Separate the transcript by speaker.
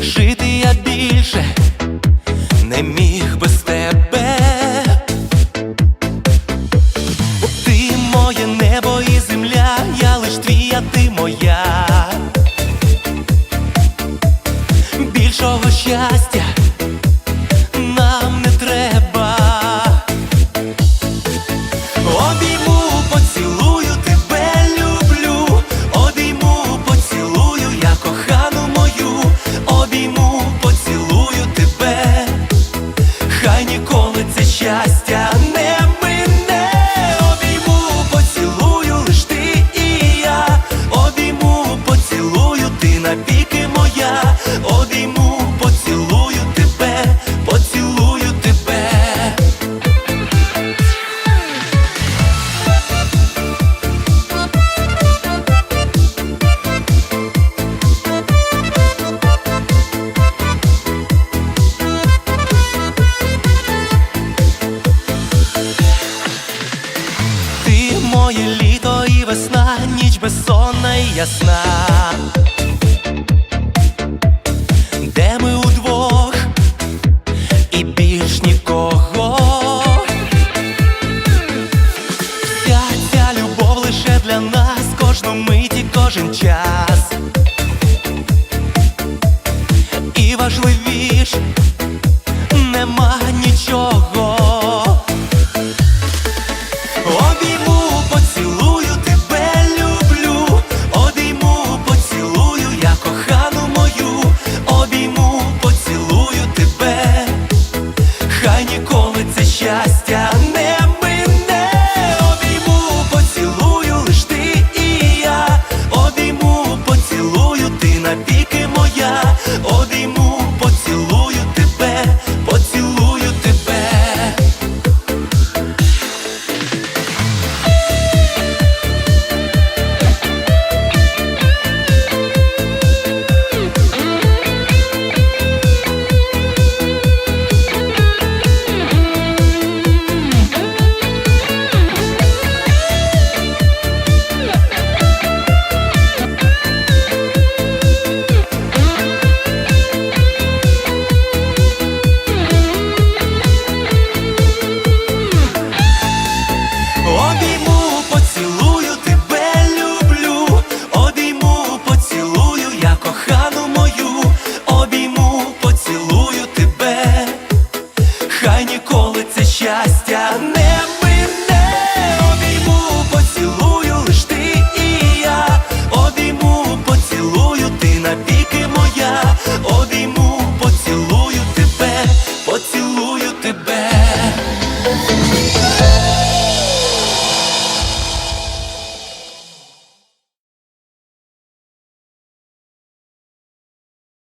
Speaker 1: жити я більше не міг без тебе, ти моє небо і земля, я лиш твія, ти моя, більшого щастя. Моя. Обійму, поцілую тебе, поцілую тебе. Ти моє літо і весна, ніч безсонна і ясна. Більш нікого. Вся ця любов лише для нас, кожну мить і кожен час.